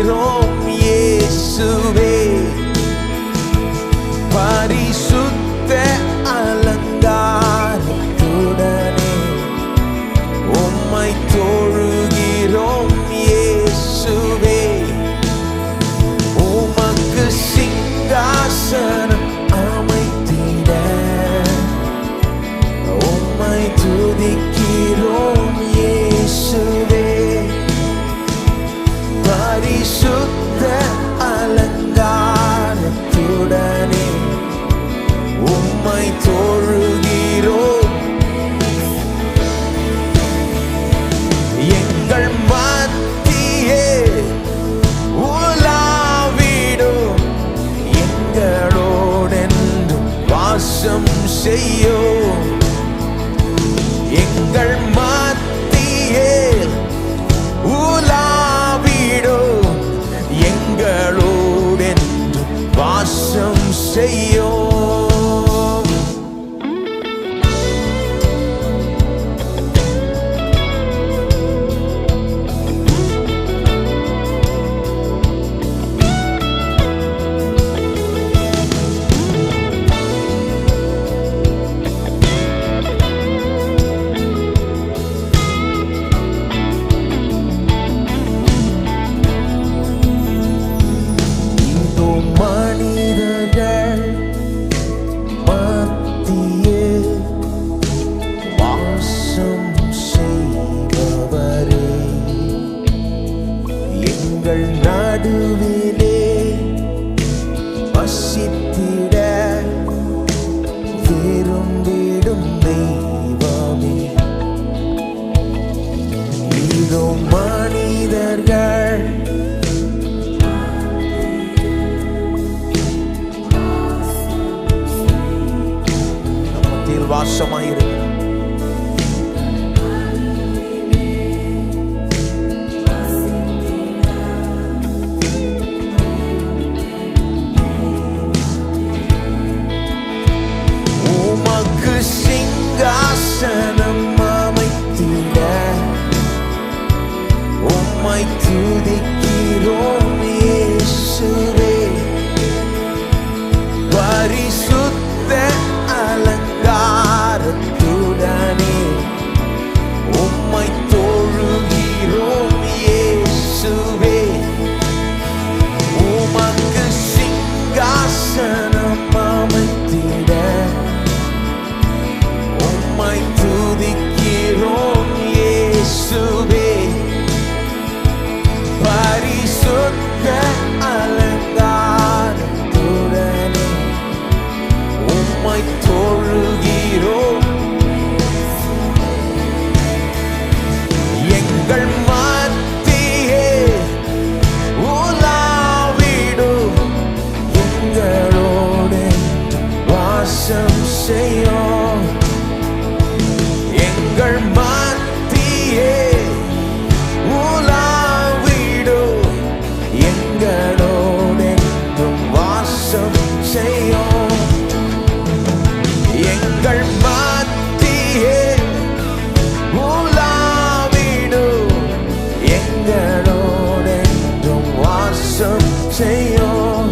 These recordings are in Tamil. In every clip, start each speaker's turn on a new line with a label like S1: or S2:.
S1: it know. மாற்றம் செய்யோ எங்கள் மா மனிதர்கள் மத்தியே வாசம் செய்பவரே. எங்கள் நடுவிலே வசித்தீர் வாசமாய் இருக்கிறார் சிங்காசனம் அமைத்திட. உம்மை துதிக்கிறோம். தேசம் செய்யும்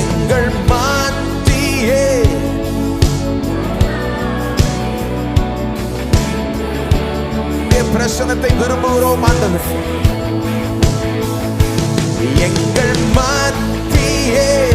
S1: எங்கள் மாத்தியே. பிரசனத்தை விரும்புகிறோம் ஆண்டவர். எங்கள் மாத்தியே.